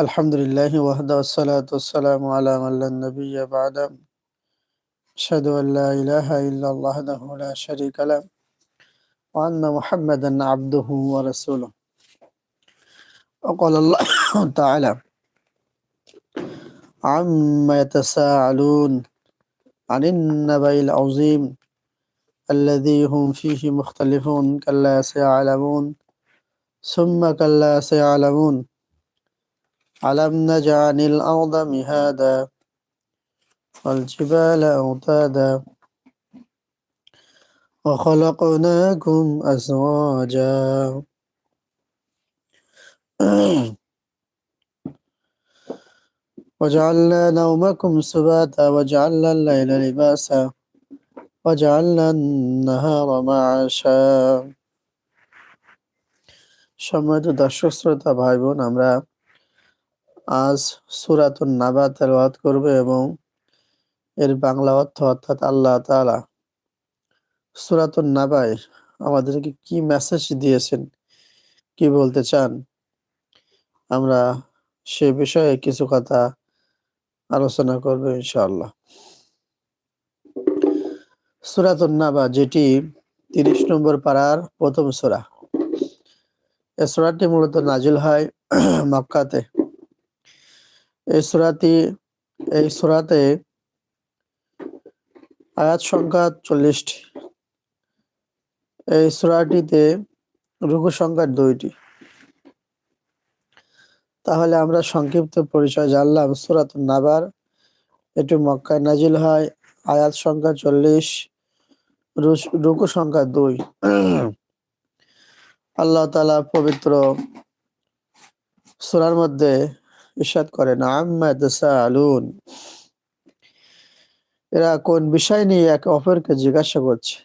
الحمد لله وحده والصلاة والسلام على من لا نبي بعده. أشهد أن لا إله إلا الله وحده لا شريك له وأن محمدا عبده ورسوله. وقال الله تعالى عما يتساءلون عن النبأ العظيم الذي هم فيه مختلفون كلا سيعلمون ثم كلا سيعلمون. ألم نجعل الأرض مهادا والجبال أوتادا وخلقناكم أزواجا وجعلنا نومكم سباتا وجعلنا الليل لباسا وجعلنا النهار معاشا সম্মানিত দর্শক শ্রোতা ভাই বোন আমরা আজ সুরাতুন নাবা তেলাওয়াত করবে এবং এর বাংলা অর্থ অর্থাৎ আল্লাহ তাআলা। সুরাতুন নাবায় আমাদেরকে কি মেসেজ দিয়েছেন? কি বলতে চান? আমরা সে বিষয়ে কিছু কথা আলোচনা করব ইনশাআল্লাহ। সুরাতুন নাবা যেটি তিরিশ নম্বর পাড়ার প্রথম সুরা। এ সুরাটি মূলত নাজিল হয় মক্কাতে। এই সুরাটি, এই সুরাতে আয়াত সংখ্যা চল্লিশটি। এই সুরাটিতে রুকু সংখ্যা দুইটি। তাহলে আমরা সংক্ষিপ্ত পরিচয় জানলাম সুরাত নাবার। এটি মক্কায় নাজিল হয়, আয়াত সংখ্যা চল্লিশ রুকু সংখ্যা দুই। আল্লাহ তালা পবিত্র সুরার মধ্যে ইসাদ করেন আলুন এরা কোন বিষয় নিয়ে একে অপরকে জিজ্ঞাসা করছে?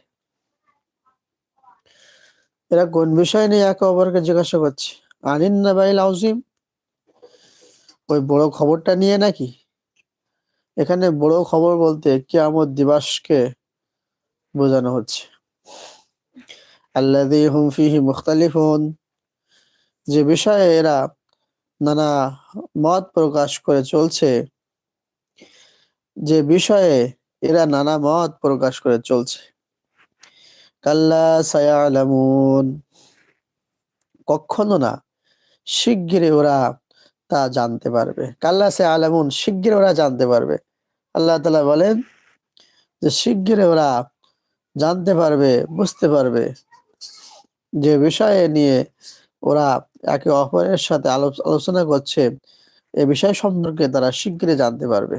এরা কোন বিষয় নিয়ে একে অপরকে জিজ্ঞাসা করছে? আনিন না বাইল আউজিম ওই বড় খবরটা নিয়ে নাকি? এখানে বড় খবর বলতে কিয়ামত দিবাসকে বোঝানো হচ্ছে। আল্লাদি হুম ফিহি মুখতালিফুন। যে বিষয়ে এরা নানা মত প্রকাশ করে চলছে। যে বিষয়ে এরা নানা মত প্রকাশ করে চলছে। কাল্লা সায়ালামুন। কখনো না শিগগিরে ওরা তা জানতে পারবে। কাল্লা সে আলামুন শিগগির ওরা জানতে পারবে। আল্লাহ তালা বলেন যে শিগগিরে ওরা জানতে পারবে, বুঝতে পারবে। যে বিষয়ে নিয়ে ওরা একে অপরের সাথে আলোচনা করছে, এ বিষয় সম্পর্কে তারা শীঘ্রই জানতে পারবে।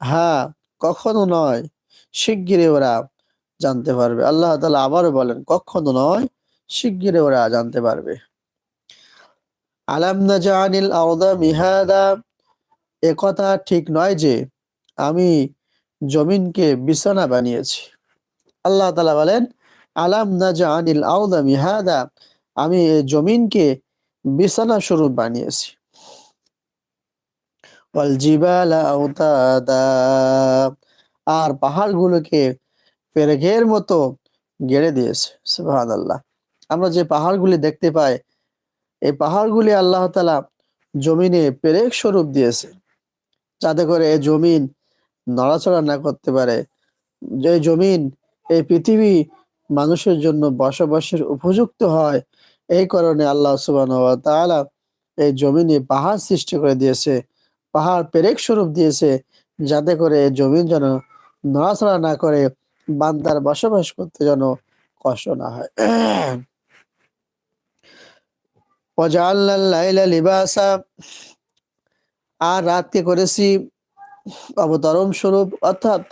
হ্যাঁ কখনো নয়, শিগগিরই ওরা জানতে পারবে। আল্লাহ তালা আবারও বলেন, কখনো নয়, শিগগিরই ওরা জানতে পারবে। আলাম না জানিল আওদা মিহাদা। এ কথা ঠিক নয় যে, আমি জমিনকে বিছানা বানিয়েছি। আল্লাহ তালা বলেন, আলাম না জানিল আউদা মিহাদা? আমি জমিনকে বিছানা স্বরূপ বানিয়েছি। আর পাহাড়গুলোকে পেরেঘের মতো গেড়ে দিয়েছে। সুহান আল্লাহ আমরা যে পাহাড়গুলি দেখতে পাই, এই পাহাড়গুলি আল্লাহ তালা জমিনে পেরেক স্বরূপ দিয়েছে। যাতে করে এই জমিন নড়াচড়া না করতে পারে। যে জমিন এই পৃথিবী মানুষের জন্য বসবাসের উপযুক্ত হয়। এই কারণে আল্লাহ সুবান এই জমিনে পাহাড় সৃষ্টি করে দিয়েছে, পাহাড় পেরেক স্বরূপ দিয়েছে, যাতে করে জমিন যেন নড়াচড়া না করে, বান্দার বসবাস করতে যেন কষ্ট না হয়। আর রাতকে করেছি অবতরণ স্বরূপ। অর্থাৎ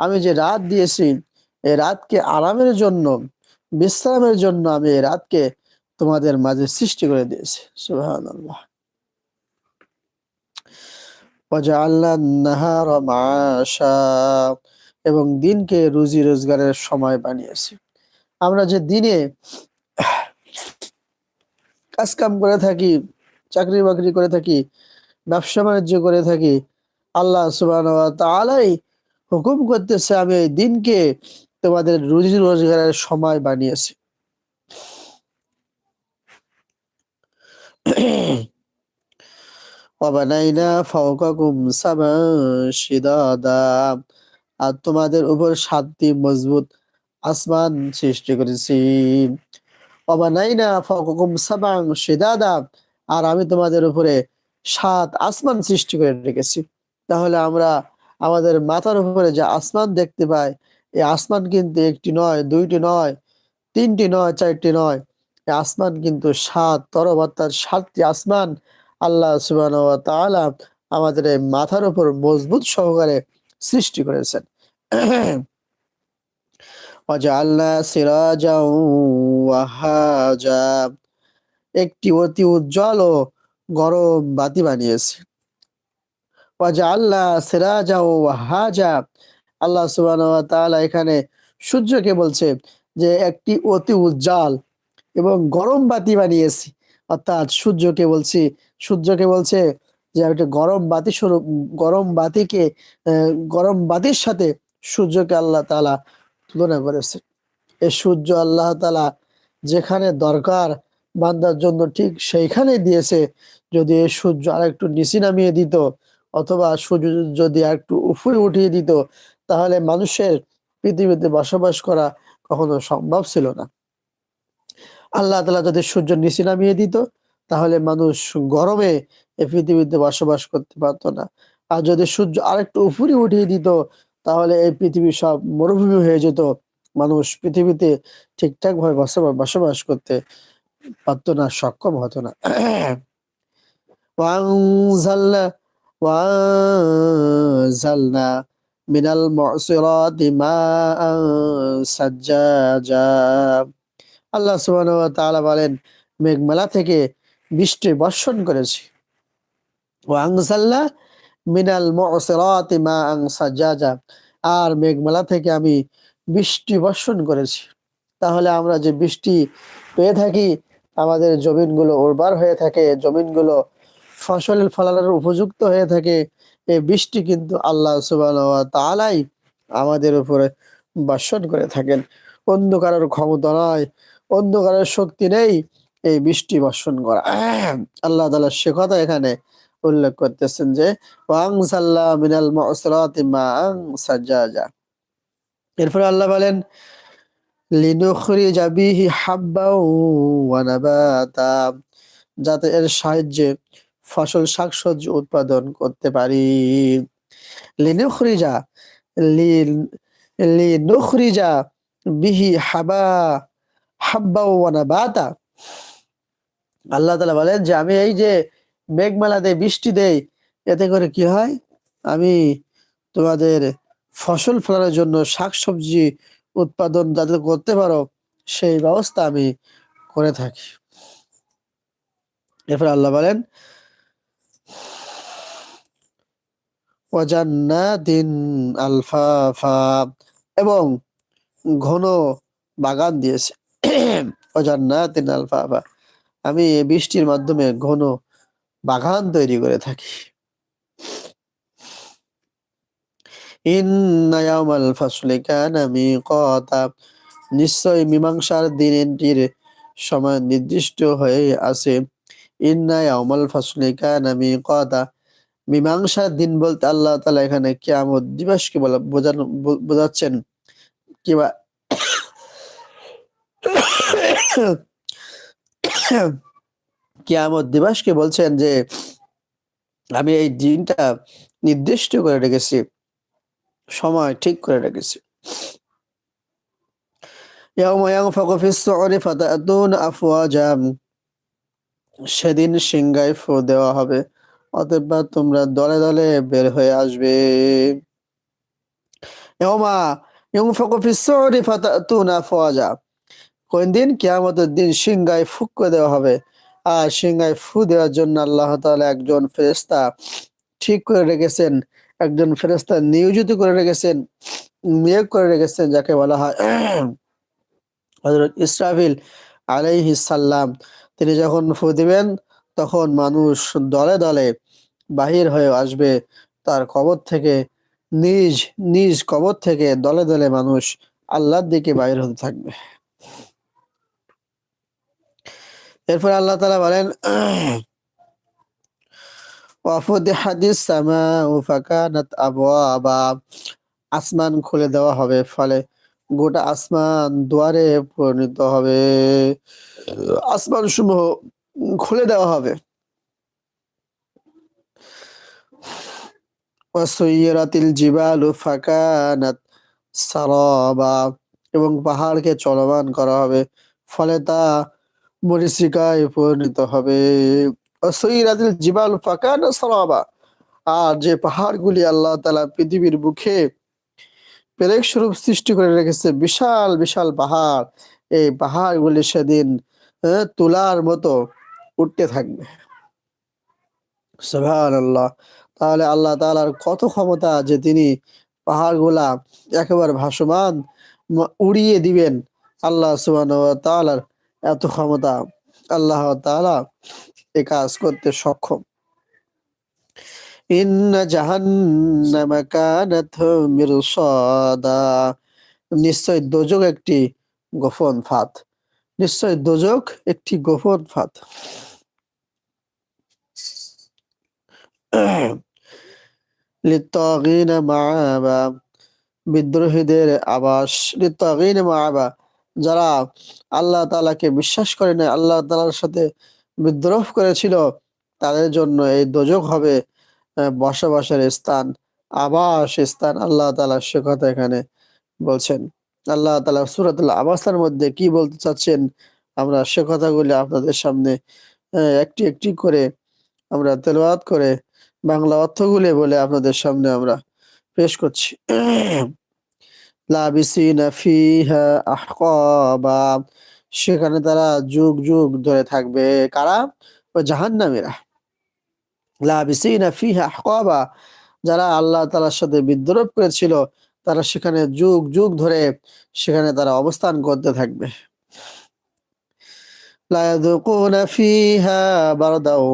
আমি যে রাত দিয়েছি এই রাতকে আরামের জন্য, বিশ্রামের জন্য আমি এই রাতকে তোমাদের মাঝে সৃষ্টি করে দিয়েছি। আল্লাহ এবং দিনকে রুজি রোজগারের সময় বানিয়েছি। আমরা যে দিনে কাজ কাম করে থাকি চাকরি বাকরি করে থাকি ব্যবসা বাণিজ্য করে থাকি, আল্লাহ সুবাহ হুকুম করতেছে আমি এই দিনকে তোমাদের রুজি রোজগারের সময় বানিয়েছে। আর তোমাদের উপর সাতটি মজবুত আসমান সৃষ্টি করেছি। আর আমি তোমাদের উপরে সাত আসমান সৃষ্টি করে রেখেছি। তাহলে আমরা আমাদের মাথার উপরে যে আসমান দেখতে পাই এই আসমান কিন্তু একটি নয়, দুইটি নয়, তিনটি নয়, চারটি নয়। এই আসমান কিন্তু সাত তরব, অর্থাৎ সাতটি আসমান আল্লাহ সুবান আমাদের এই মাথার উপর মজবুত সহকারে সৃষ্টি করেছেন। একটি অতি উজ্জ্বল ও গরম বাতি বানিয়েছে। আল্লাহ সিরাজা ও হাজা আল্লাহ ওয়া এখানে সূর্যকে বলছে যে একটি অতি উজ্জ্বল এবং গরম বাতি বানিয়েছি। অর্থাৎ সূর্যকে বলছি, সূর্যকে বলছে যে একটা গরম বাতি স্বরূপ গরম বাতিকে গরম বাতির সাথে সূর্যকে আল্লাহ তালা তুলনা করেছে। এই সূর্য আল্লাহ তালা যেখানে দরকার বান্দার জন্য ঠিক সেইখানে দিয়েছে। যদি এই সূর্য আর একটু নিচে নামিয়ে দিত, অথবা সূর্য যদি আর একটু উপরে উঠিয়ে দিত তাহলে মানুষের পৃথিবীতে বসবাস করা কখনো সম্ভব ছিল না আল্লাহ তাআলা যদি সূর্য নিচে নামিয়ে দিত তাহলে মানুষ গরমে এই পৃথিবীতে বসবাস করতে পারতো না আর যদি সূর্য আরেকটু উপরে উঠিয়ে দিত তাহলে এই পৃথিবী সব মরুভূমি হয়ে যেত মানুষ পৃথিবীতে ঠিকঠাক ভাবে বসবাস বসবাস করতে পারতো না সক্ষম হতো না وأنزلنا وأنزلنا মিনাল মুসিরাতি মাআন সাজ্জাজা। আল্লাহ সুবহানাহু ওয়া তাআলা বলেন, মেঘমালা থেকে বৃষ্টি বর্ষণ করেছে। ওয়া আনসাল্লা মিনাল মুসিরাতি মাআন সাজ্জাজা। আর মেঘমালা থেকে আমি বৃষ্টি বর্ষণ করেছি। তাহলে আমরা যে বৃষ্টি পেয়ে থাকি, আমাদের জমিনগুলো উর্বর হয়ে থাকে, জমিনগুলো ফসল ফলানোর উপযুক্ত হয়ে থাকে এই বৃষ্টি কিন্তু আল্লাহ ওয়া আমাদের উপরে বর্ষণ করে থাকেন। অন্য কারোর ক্ষমতা নয় অন্য কারোর শক্তি নেই, এই বৃষ্টি বর্ষণ করা। আল্লাহ তাআলা সে কথা এখানে উল্লেখ করতেছেন যে মিনাল এরপরে আল্লাহ বলেন, লিনুখরিজা বিহি হাব্বাও ওয়া নাবাতা। যাতে এর সাহায্যে ফসল, শাকসবজি উৎপাদন করতে পারি। লিনুখরিজা লিন লিনুখরিজা বিহি হাবা, হাব্বা নাবাতা। আল্লাহ তাআলা বলেন যে, আমি এই যে মেঘমালা দেই, বৃষ্টি দেই, এতে করে কি হয়? আমি তোমাদের ফসল ফলানোর জন্য শাকসবজি উৎপাদন যাতে করতে পারো, সেই ব্যবস্থা আমি করে থাকি। এরপর আল্লাহ বলেন ওয়াজান্নাতিন আলফাফা এবং ঘন বাগান দিয়েছে। ওয়াজান্নাতিন আলফাফা। আমি বৃষ্টির মাধ্যমে ঘন বাগান তৈরি করে থাকি। ইন্না ইয়াউমাল ফাসলি কানা মিকাতা। নিশ্চয় মীমাংসার দিনটির সময় নির্দিষ্ট হয়ে আছে। ইন্না ইয়াউমাল ফাসলি কানা মিকাতা। মীমাংসার দিন বলতে আল্লাহ তালা এখানে কেয়ামত দিবসকে বলা, বোঝানো বোঝাচ্ছেন। কিয়ামত কেয়ামত দিবসকে বলছেন যে, আমি এই দিনটা নির্দিষ্ট করে রেখেছি, সময় ঠিক করে রেখেছি। সেদিন সিংগাই ফো দেওয়া হবে। অতএব তোমরা দলে দলে বের হয়ে আসবে। কোন দিন কেয়ামতের দিন সিংহায় ফুক করে দেওয়া হবে। আর সিংহায় ফু দেওয়ার জন্য আল্লাহ তালা একজন ফেরেস্তা ঠিক করে রেখেছেন। একজন ফেরেস্তা নিয়োজিত করে রেখেছেন, নিয়োগ করে রেখেছেন, যাকে বলা হয় হজরত ইসরাফিল আলাইহিসাল্লাম তিনি যখন ফু দিবেন, তখন মানুষ দলে দলে বাহির হয়ে আসবে। তার কবর থেকে নিজ নিজ কবর থেকে দলে দলে মানুষ আল্লাহর দিকে বাহির হতে থাকবে। এরপর আল্লাহ তালা বলেন আসমান খুলে দেওয়া হবে, ফলে গোটা আসমান দুয়ারে পরিণত হবে। আসমান সমূহ খুলে দেওয়া হবে। এবং পাহাড়কে চলমান করা হবে, ফলে তা মরিচিকায় পরিণত হবে। ওয়াসুইরাতিল জিবালু ফাকানাত সারাবা, আর যে পাহাড়গুলি আল্লাহ তাআলা পৃথিবীর বুকে পেরেক স্বরূপ সৃষ্টি করে রেখেছে, বিশাল বিশাল পাহাড়, এই পাহাড়গুলি সেদিন তুলার মতো উঠতে থাকবে। সুবহানাল্লাহ। তাহলে আল্লাহ তাআলার কত ক্ষমতা যে তিনি পাহাড়গুলা একেবারে ভাসমান উড়িয়ে দিবেন। আল্লাহ সুবহানাহু ওয়া তাআলার এত ক্ষমতা আল্লাহ তাআলা এ কাজ করতে সক্ষম। নিশ্চয় দোজক একটি গোপন দোজক একটি গোপন বিদ্রোহীদের আবাস। লিত্তাগিনা মাআবা যারা আল্লাহ তালাকে বিশ্বাস করে না আল্লাহ তালার সাথে বিদ্রোহ করেছিল, তাদের জন্য এই দোজক হবে বসবাসের স্থান, আবাস স্থান আল্লাহ তালা সে কথা এখানে বলছেন। আল্লাহ তালা সূরাতুল আবাসের মধ্যে কি বলতে চাচ্ছেন? আমরা সে কথাগুলি আপনাদের সামনে একটি একটি করে আমরা তেলাওয়াত করে বাংলা অর্থগুলি বলে আপনাদের সামনে আমরা পেশ করছি। সেখানে তারা যুগ যুগ ধরে থাকবে। কারা? ও জাহান্নামীরা। লাবিসিনা যারা আল্লাহ তাআলার সাথে বিদ্রোহ করেছিল, তারা সেখানে যুগ যুগ ধরে সেখানে তারা অবস্থান করতে থাকবে। লা ইয়াযুকুনা ফিহা বারদাও।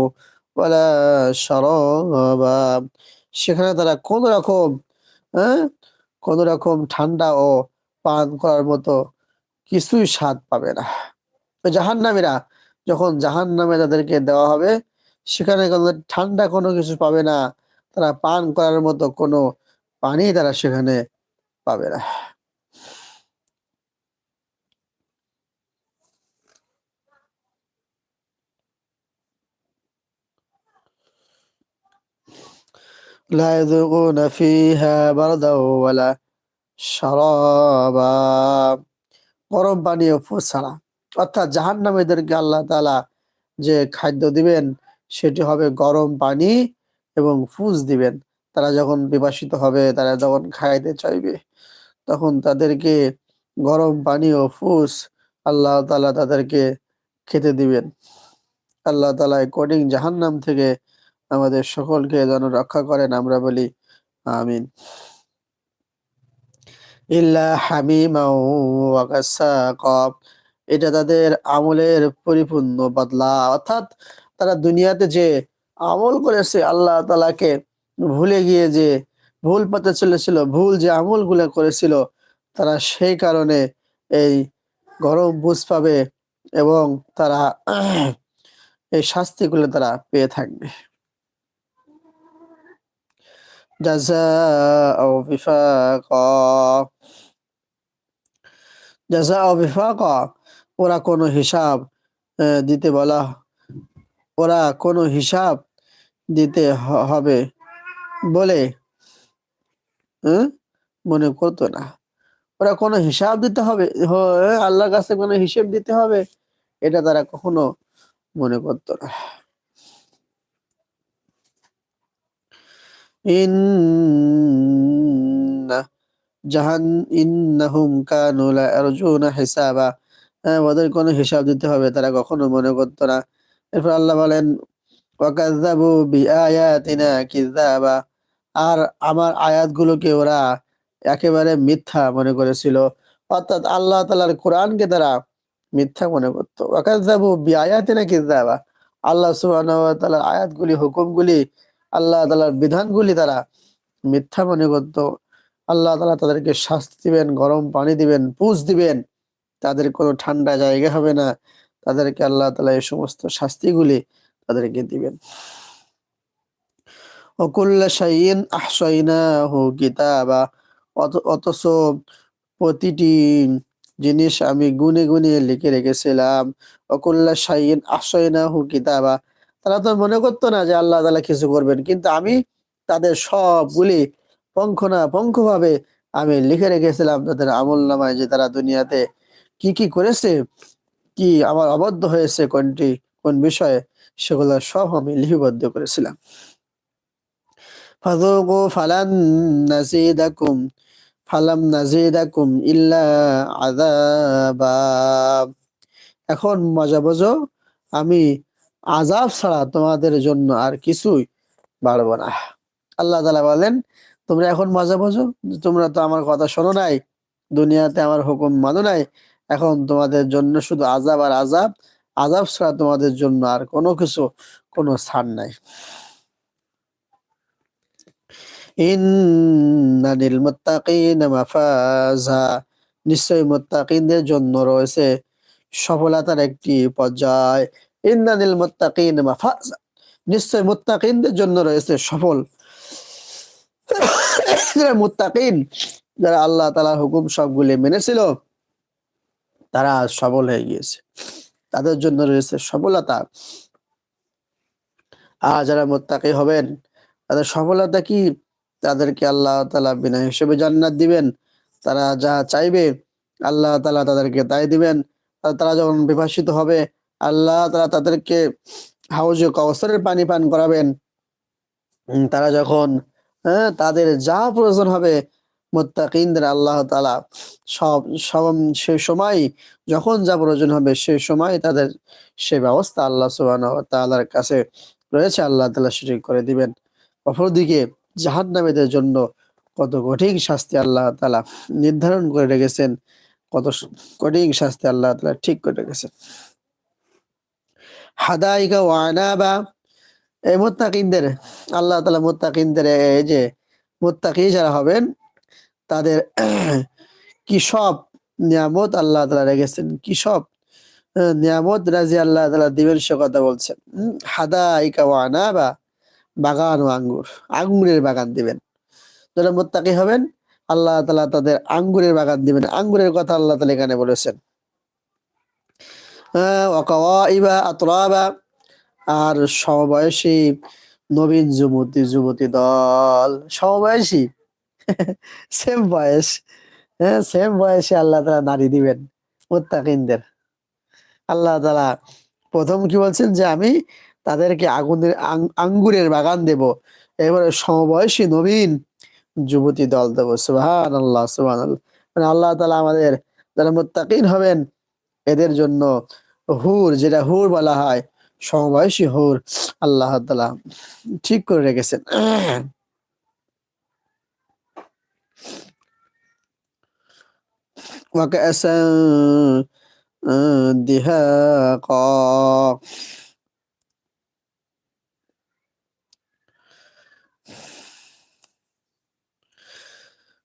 সেখানে তারা কোন রকম হ্যাঁ কোন রকম ঠান্ডা ও পান করার মতো কিছুই স্বাদ পাবে না। জাহান্নামীরা যখন জাহান্নামে তাদেরকে দেওয়া হবে, সেখানে কোনো ঠান্ডা কোনো কিছু পাবে না। তারা পান করার মতো কোনো পানি তারা সেখানে পাবে না। لا يذوقون فيها بردا ولا شرابا গরম পানি ও ফুড ছাড়া অর্থাৎ জাহান্নামীদেরকে আল্লাহ তাআলা যে খাদ্য দিবেন সেটি হবে গরম পানি এবং ফুজ দিবেন তারা যখন বিভাসিত হবে তারা যখন খাইতে চাইবে তখন তাদেরকে গরম পানি ও ফুস আল্লাহ তাআলা তাদেরকে খেতে দিবেন আল্লাহ তাআলা কোডিং জাহান্নাম থেকে আমাদের সকলকে যেন রক্ষা করেন, আমরা বলি আমিন। ইল্লা হামিমা এটা তাদের আমলের পরিপূর্ণ বদলা। অর্থাৎ তারা দুনিয়াতে যে আমল করেছে, আল্লাহ তাআলাকে ভুলে গিয়ে যে ভুল পথে চলেছিল, ভুল যে আমলগুলো করেছিল, তারা সেই কারণে এই গরম বুঝ পাবে এবং তারা এই শাস্তিগুলো তারা পেয়ে থাকবে। جزاء وفاقا জাযা ও বিফাকা ওরা কোনো হিসাব আহ, দিতে বলা ওরা কোনো হিসাব দিতে হ- হবে বলে হুম, মনে করতো না ওরা কোনো হিসাব দিতে হবে হ- আল্লাহর কাছে কোনো হিসেব দিতে হবে এটা তারা কখনো মনে করতো না হ্যাঁ, ওদের কোনো হিসাব দিতে হবে তারা কখনো মনে করতো না। এরপর আল্লাহ বলেন ওয়াকাযযাবু বিআয়াতিনা আর আমার আয়াতগুলোকে ওরা একেবারে মিথ্যা মনে করেছিল। অর্থাৎ আল্লাহ তাআলার কোরআনকে তারা মিথ্যা মনে করতো। ওয়াকাযযাবু বিআয়াতিনা কিযাবা আল্লাহ সুবহানাহু ওয়া তাআলার আয়াতগুলি হুকুমগুলি আল্লাহ তাআলার বিধানগুলি তারা মিথ্যা মনে করতো আল্লাহ তালা তাদেরকে শাস্তি দিবেন, গরম পানি দিবেন পুষ দিবেন। তাদের কোনো ঠান্ডা জায়গা হবে না। তাদেরকে আল্লাহ তালা এই সমস্ত শাস্তিগুলি তাদেরকে দিবেন। অকুল্লা অথচ প্রতিটি জিনিস আমি গুনে গুনে লিখে রেখেছিলাম। অকুল্লা শাইন আহসাইনাহু কিতাবা। তারা তো মনে করতো না যে আল্লাহ তালা কিছু করবেন। কিন্তু আমি তাদের সবগুলি পঙ্খ না পঙ্খ ভাবে আমি লিখে রেখেছিলাম তাদের আমল নামায় যে তারা দুনিয়াতে কি কি করেছে, কি আমার অবদ্ধ হয়েছে, কোনটি, কোন বিষয়ে সেগুলো সব আমি লিপিবদ্ধ করেছিলাম। ফাদুকু ফালান নাজিদাকুম, ফালাম নাজিদাকুম ইল্লা আযাবা। এখন মজা বোঝো, আমি আজাব ছাড়া তোমাদের জন্য আর কিছুই বাড়বো না। আল্লাহ তালা বলেন, তোমরা এখন মজা বোঝো? তোমরা তো আমার কথা শোনো নাই, দুনিয়াতে আমার হুকুম মানো নাই, এখন তোমাদের জন্য শুধু আজাব আর আজাব আজাব ছাড়া তোমাদের জন্য আর কোনো কিছু, কোনো ছাড় নাই। ইন্নানিল মুত্তাকিনা মাফাজা নিশ্চয় মুত্তাকিনদের জন্য রয়েছে সফলতার একটি পর্যায়। মাফাজা নিশ্চয় জন্য রয়েছে সফল। যারা আল্লাহ তালার হুকুম সবগুলি মেনেছিল, তারা সফল হয়ে গিয়েছে। তাদের জন্য রয়েছে সফলতা। আর যারা মোত্তাকি হবেন, তাদের সফলতা কি? তাদেরকে আল্লাহ তালা বিনা হিসেবে জান্নাত দিবেন। তারা যা চাইবে, আল্লাহ তালা তাদেরকে তাই দিবেন। তারা যখন বিভাসিত হবে আল্লাহ তারা তাদেরকে হাউজে কওসরের পানি পান করাবেন। তারা যখন হ্যাঁ তাদের যা প্রয়োজন হবে, মোত্তাকিনদের আল্লাহ তালা সব সব, সে সময় যখন যা প্রয়োজন হবে, সে সময় তাদের সে ব্যবস্থা আল্লাহ সুবাহ তালার কাছে রয়েছে। আল্লাহ তালা সেটি করে দিবেন। অপরদিকে জাহান নামীদের জন্য কত কঠিন শাস্তি আল্লাহ তালা নির্ধারণ করে রেখেছেন। কত কঠিন শাস্তি আল্লাহ তালা ঠিক করে রেখেছেন। হাদাইকা ওয়ানাবা এই মোত্তাকিনদের, আল্লাহ তালা মোত্তাকিনদের, এই যে মোত্তাকি যারা হবেন, তাদের কি সব নিয়ামত আল্লাহ তালা রেখেছেন? কি সব নিয়ামত রাজি আল্লাহ তালা দিবেন সে কথা বলছেন। হাদাইকা ওয়ানাবা বাগান ও আঙ্গুর, আঙ্গুরের বাগান দিবেন। যারা মোত্তাকি হবেন, আল্লাহ তালা তাদের আঙ্গুরের বাগান দিবেন। আঙ্গুরের কথা আল্লাহ তালা এখানে বলেছেন। আতরাবা, আর সমবয়সী নবীন যুবতী যুবতী দল। সমবয়সী? সেম বয়স। হ্যাঁ সেম বয়সে আল্লাহ তালা নারী দিবেন, মোত্তাকিনদের। আল্লাহ তালা প্রথম কি বলছেন? যে আমি তাদেরকে আগুনের আঙ্গুরের বাগান দেব। এবারে সমবয়সী নবীন যুবতী দল দেব। সুহান আল্লাহ সুহান আল্লাহ মানে আল্লাহ তালা আমাদের যারা মোত্তাকিন হবেন, এদের জন্য হুর যেটা হুর বলা হয় সমবয়সী হুর আল্লাহ তালা ঠিক করে রেখেছেন وكأسا دهاقا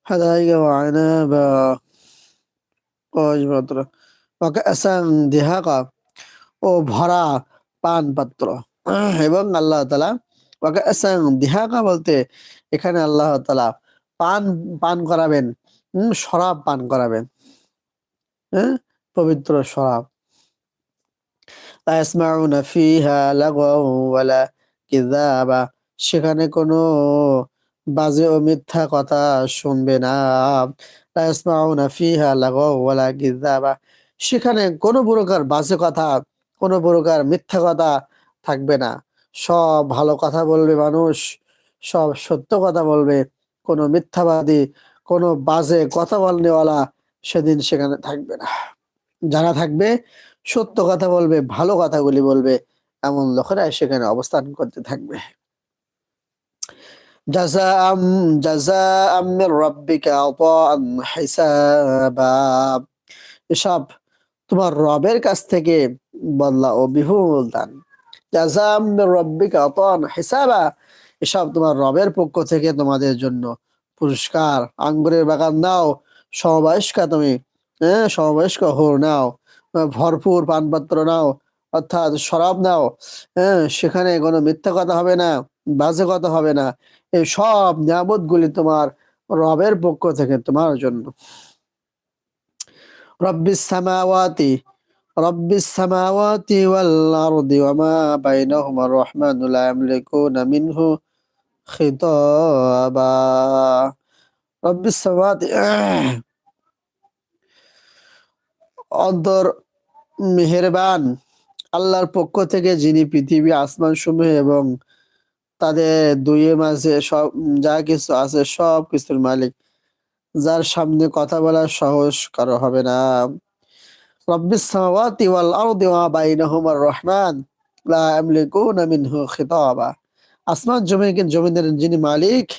حدائق وعنابا وأجبطرة وكأسا ও ভরা পান পাত্র এবং আল্লাহ দিহাকা বলতে এখানে আল্লাহ তালা পান পান করাবেন শরাব পান করাবেন। হ্যাঁ? পবিত্র শরাব। সেখানে কোনো বাজে ও মিথ্যা কথা শুনবে না। সেখানে কোনো প্রকার বাজে কথা, কোনো প্রকার মিথ্যা কথা থাকবে না। সব ভালো কথা বলবে মানুষ, সব সত্য কথা বলবে। কোনো মিথ্যাবাদী, কোনো বাজে কথা বলনেওয়ালা সেদিন সেখানে থাকবে না। যারা থাকবে, সত্য কথা বলবে, ভালো কথাগুলি বলবে, এমন লোকেরা সেখানে অবস্থান করতে থাকবে। হিসাবা। এসব তোমার রবের কাছ থেকে বদলা ও বিপুল দান। মির রাব্বিকা হিসাবা। এসব তোমার রবের পক্ষ থেকে তোমাদের জন্য পুরস্কার। আঙ্গুরের বাগান নাও, সমবয়স্কা তুমি হ্যাঁ সমবয়স্ক হোর নাও, ভরপুর পানপাত্র নাও, অর্থাৎ শরাব নাও হ্যাঁ সেখানে কোনো মিথ্যা কথা হবে না, বাজে কথা হবে না। এই সব নিয়ামত তোমার রবের পক্ষ থেকে তোমার জন্য। রব্বিস সামাওয়াতি রব্বিস সামাওয়াতি ওয়াল আরদি ওয়া মা বাইনাহুমা রহমানু মেহেরবান আল্লাহর পক্ষ থেকে যিনি পৃথিবী আসমান সমূহ এবং তাদের দুইয়ের মাঝে সব যা কিছু আছে সব কিছুর মালিক। যার সামনে কথা বলা সহজ কারও হবে না। রহমান। আসমান জমিন জমিনের যিনি মালিক,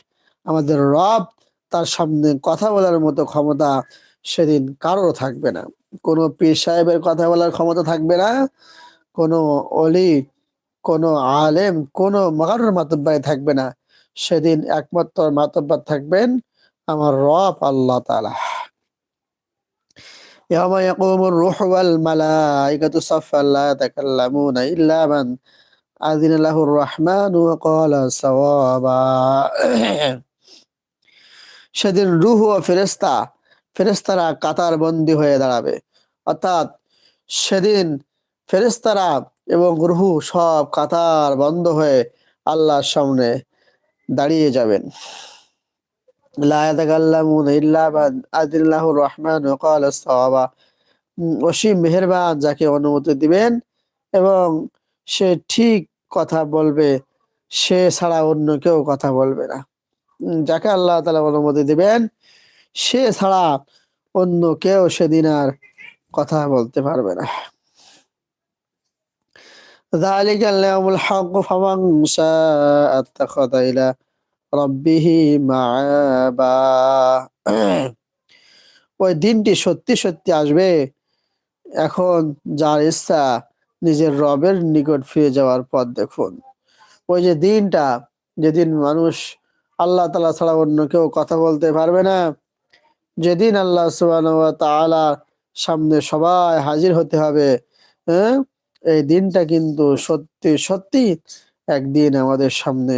আমাদের রব, তার সামনে কথা বলার মতো ক্ষমতা সেদিন কারোর থাকবে না। কোনো পীর সাহেবের কথা বলার ক্ষমতা থাকবে না। কোনো অলি কোনো আলেম, কোনো মাতব্বাই থাকবে না। সেদিন একমাত্র মাতব্বার থাকবেন আমার রব আল্লাহ তাআলা يوم يقوم الروح والملائكة صفا لا يتكلمون إلا من أذن له الرحمن وقال صوابا সেদিন রুহ ও ফেরেস্তা ফেরেস্তারা কাতার বন্দী হয়ে দাঁড়াবে অর্থাৎ সেদিন ফেরেস্তারা এবং রুহু সব কাতার বন্ধ হয়ে আল্লাহর সামনে দাঁড়িয়ে যাবেন লা ইয়াতাকাল্লামুনা ইল্লা মান আযিনাল্লাহু রহমান ওয়া ক্বালা সাওয়াবা অসীম মেহেরবান যাকে অনুমতি দিবেন এবং সে ঠিক কথা বলবে সে ছাড়া অন্য কেউ কথা বলবে না উম, যাকে আল্লাহ তাআলা অনুমতি দিবেন সে ছাড়া অন্য কেউ সেদিন আর কথা বলতে পারবে না ذلك اليوم الحق فمن شاء اتخذ إلى ربه মাআবা ওই দিনটি সত্যি সত্যি আসবে এখন যার ইচ্ছা নিজের রবের নিকট ফিরে যাওয়ার পথ দেখুন ওই যে দিনটা যেদিন মানুষ আল্লাহ তাআলা ছাড়া অন্য কেউ কথা বলতে পারবে না যেদিন আল্লাহ সুবহানাহু ওয়া তাআলা সামনে সবাই হাজির হতে হবে হ্যাঁ এই দিনটা কিন্তু সত্যি সত্যি একদিন আমাদের সামনে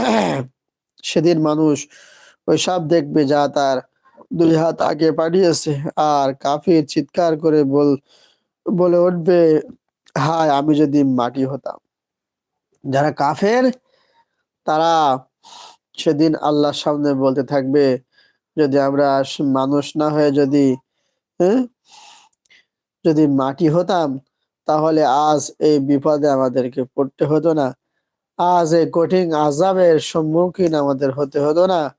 সেদিন মানুষ ওই সাপ দেখবে যা তার দুই হাত আগে পাঠিয়েছে আর কাফির চিৎকার করে বল, বলে উঠবে, হায়, আমি যদি মাটি হতাম। যারা কাফের, তারা সেদিন আল্লাহর সামনে বলতে থাকবে, যদি আমরা মানুষ না হয়ে যদি হ্যাঁ যদি মাটি হতাম, তাহলে আজ এই বিপদে আমাদেরকে পড়তে হতো না। আজ এই কঠিন আজাবের সম্মুখীন আমাদের হতে হতো না।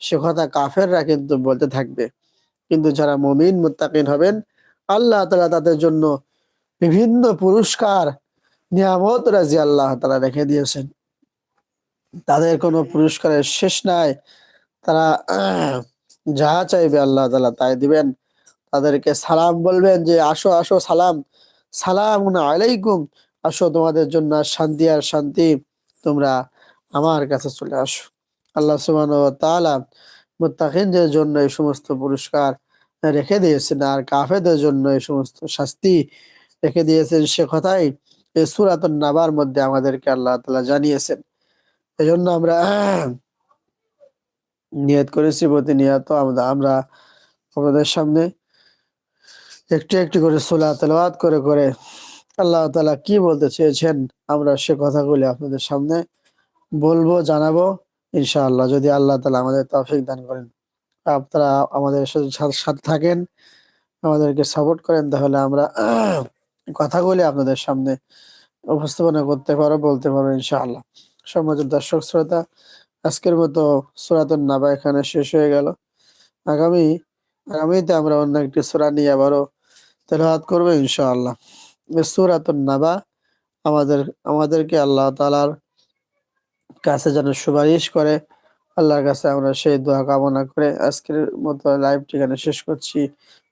সে কথা কাফেররা কিন্তু বলতে থাকবে। কিন্তু যারা মমিন, মুত্তাকিন হবেন, আল্লাহ তালা তাদের জন্য বিভিন্ন পুরস্কার, নিয়ামত রাজি আল্লাহ তাআলা রেখে দিয়েছেন। তাদের কোনো পুরস্কারের শেষ নাই। তারা যা চাইবে আল্লাহ তালা তাই দিবেন। তাদেরকে সালাম বলবেন যে, আসো আসো, সালাম। সালাম আলাইকুম। আসো তোমাদের জন্য শান্তি আর শান্তি। তোমরা আমার কাছে চলে আসো। আল্লাহ সুবহানাহু ওয়া তাআলা জন্য এই সমস্ত পুরস্কার রেখে দিয়েছেন আর কাফেরদের জন্য এই সমস্ত শাস্তি রেখে দিয়েছেন। সে কথাই এই নাবার মধ্যে আমাদেরকে আল্লাহ তাআলা জানিয়েছেন। এজন্য আমরা নিয়ত করেছি, প্রতিনিয়ত আমরা আমরা আপনাদের সামনে একটু একটু করে সোলা তেলাওয়াত করে করে আল্লাহ তালা কি বলতে চেয়েছেন, আমরা সে কথাগুলি আপনাদের সামনে বলব, জানাব, ইনশাআল্লাহ। যদি আল্লাহ তালা আমাদের তৌফিক দান করেন, আপনারা আমাদের সাথে থাকেন, আমাদেরকে সাপোর্ট করেন, তাহলে আমরা কথাগুলি আপনাদের সামনে উপস্থাপনা করতে পারো, বলতে পারো, ইনশাআল্লাহ। সম্মানিত দর্শক শ্রোতা, আজকের মতো সূরাতুন নাবা এখানে শেষ হয়ে গেল। আগামী, আগামীতে আমরা অন্য একটি সূরা নিয়ে আবারও তেলাওয়াত করব, ইনশাআল্লাহ। সুরাতুন নাবা, আমাদের, আমাদেরকে আল্লাহ তালার কাছে যেন সুপারিশ করে। আল্লাহর কাছে আমরা সেই দোয়া কামনা করে আজকের মতো লাইভটি এখানে শেষ করছি।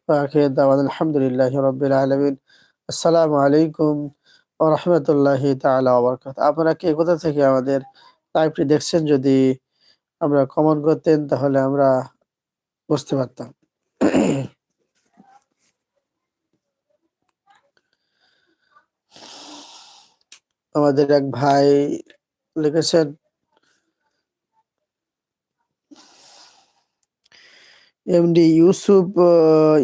আলহামদুলিল্লাহ রবিল আলমিন। আসসালামু আলাইকুম ও রহমতুল্লাহ তালা আপনারা কে, কোথা থেকে আমাদের লাইভটি দেখছেন যদি আমরা কমন করতেন তাহলে আমরা বুঝতে পারতাম। আমাদের এক ভাই লিখেছেন এমডি ইউসুফ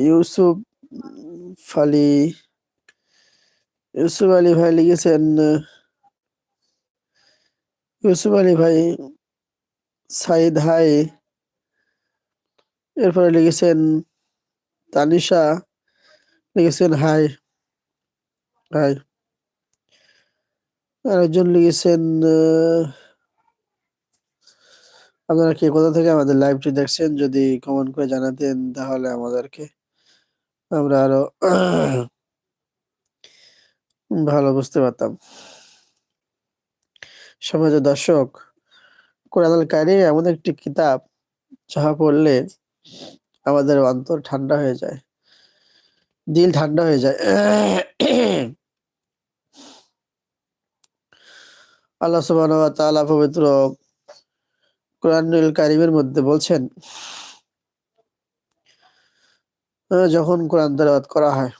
ইউসুফ ফালি ইউসুফ আলী ভাই লিখেছেন ইউসুফ আলী ভাই সাইদ হাই, এরপরে লিখেছেন তানিশা, লিখেছেন হাই হাই। আরেকজন লিখেছেন আপনারা কে কোথা থেকে আমাদের লাইভটি দেখছেন যদি কমেন্ট করে জানাতেন তাহলে আমাদেরকে আমরা আরও ভালো বুঝতে পারতাম। সমাজের দর্শক, কোরআন কারি এমন একটি কিতাব যাহা পড়লে আমাদের অন্তর ঠান্ডা হয়ে যায়, দিল ঠান্ডা হয়ে যায়। আল্লাহ সুবাহ পবিত্র কোরআনুল কারিমের মধ্যে বলছেন যখন কোরআন তেলাওয়াত করা হয়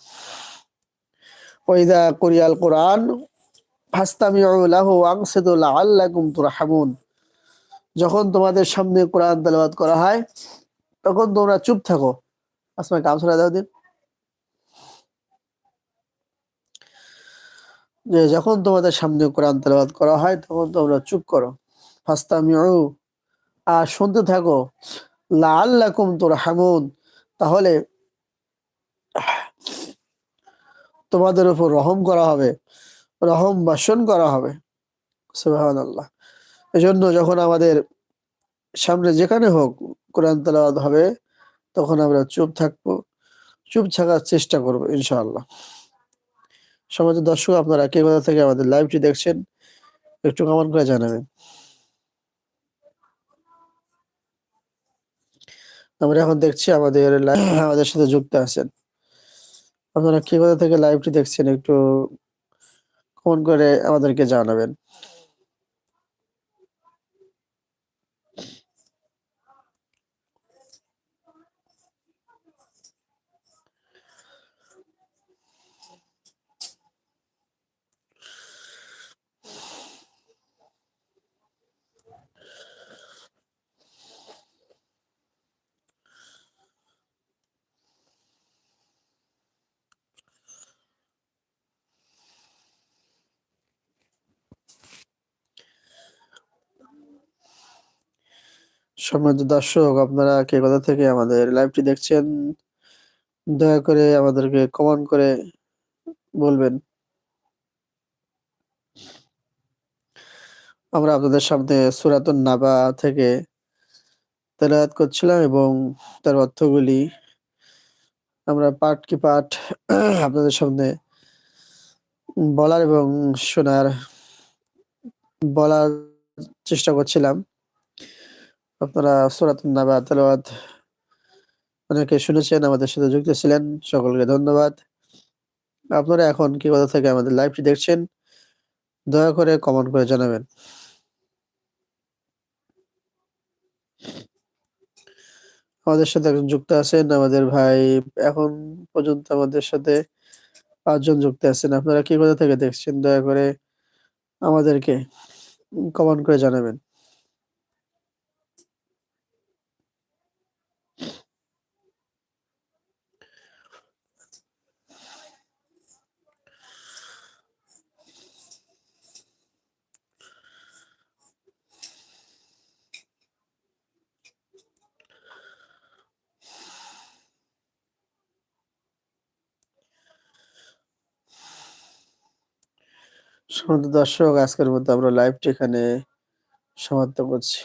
ওইদা কোরিয়াল কোরআন যখন তোমাদের সামনে কোরআন তেলাওয়াত করা হয়, তখন তোমরা চুপ থাকো। আসমা কাম ছড়া দাও দিন। যে যখন তোমাদের সামনে কোরআন তেলাওয়াত করা হয়, তখন তোমরা চুপ করো। ফাস্তামিউ আর শুনতে থাকো। লাল্লাকুম তোর হামুন তাহলে তোমাদের উপর রহম করা হবে। রহম বাসন করা হবে। সুবাহান আল্লাহ এজন্য যখন আমাদের সামনে যেখানে হোক কোরআন তালাবাদ হবে, তখন আমরা চুপ থাকব। চুপ থাকার চেষ্টা করব, ইনশাআল্লাহ। সমাজের দর্শক আপনারা কে কোথা থেকে আমাদের লাইভটি দেখছেন, একটু কমেন্ট করে জানাবেন। আমরা এখন দেখছি আমাদের আমাদের সাথে যুক্ত আছেন। আপনারা কে কোথা থেকে লাইভটি দেখছেন একটু ফোন করে আমাদেরকে জানাবেন। সম্মানিত দর্শক, আপনারা কে কথা থেকে আমাদের লাইভটি দেখছেন, দয়া করে আমাদেরকে কমেন্ট করে বলবেন। আমরা আপনাদের সামনে সুরাতুন নাবা থেকে তেলাওয়াত করছিলাম এবং তার অর্থগুলি আমরা পাঠ কি পাঠ আপনাদের সামনে বলার এবং শোনার বলার চেষ্টা করছিলাম। আপনারা সুরাতুন নাবা তেলাওয়াত অনেকে শুনেছেন, আমাদের সাথে যুক্ত ছিলেন, সকলকে ধন্যবাদ। আপনারা এখন কি কথা থেকে আমাদের লাইভটি দেখছেন, দয়া করে কমেন্ট করে জানাবেন। আমাদের সাথে একজন যুক্ত আছেন, আমাদের ভাই এখন পর্যন্ত আমাদের সাথে পাঁচজন যুক্ত আছেন। আপনারা কি কথা থেকে দেখছেন, দয়া করে আমাদেরকে কমেন্ট করে জানাবেন। দর্শক আজকের মধ্যে আমরা লাইভটি এখানে সমাপ্ত করছি।